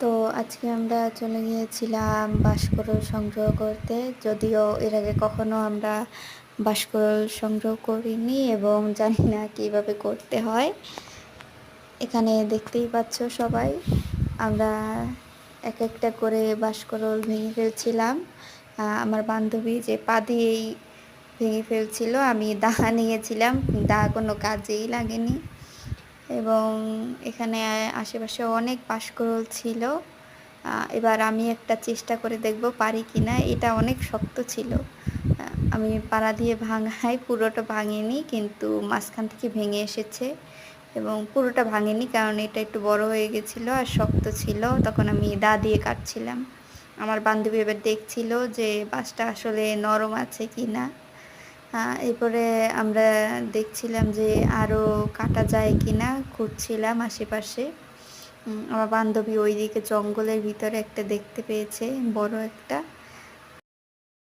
তো আজকে আমরা চলে গিয়েছিলাম বাঁশকুড়ুল সংগ্রহ করতে। যদিও এর আগে কখনো আমরা বাঁশকুড়ুল সংগ্রহ করিনি এবং জানি না কীভাবে করতে হয়। এখানে দেখতেই পাচ্ছ সবাই, আমরা এক একটা করে বাঁশকুড়ুল ভেঙে ফেলছিলাম। আমার বান্ধবী যে পা দিয়েই ভেঙে ফেলছিল, আমি দা নিয়েছিলাম দা কোনো কাজেই লাগেনি। এবং এখানে আশেপাশে অনেক বাঁশকুড়ুল ছিল। এবার আমি একটা চেষ্টা করে দেখব পারি কি না এটা অনেক শক্ত ছিল। আমি পাড়া দিয়ে ভাঙাই পুরোটা ভাঙেনি, কিন্তু মাঝখান থেকে ভেঙে এসেছে এবং পুরোটা ভাঙেনি কারণ এটা একটু বড় হয়ে গেছিল আর শক্ত ছিল। তখন আমি দা দিয়ে কাটছিলাম। আমার বান্ধবী এবার দেখছিল যে বাসটা আসলে নরম আছে কি না এরপরে আমরা দেখছিলাম যে আরও কাটা যায় কি না খুঁজছিলাম আশেপাশে। আমার বান্ধবী ওইদিকে জঙ্গলের ভিতরে একটা দেখতে পেয়েছে, বড় একটা।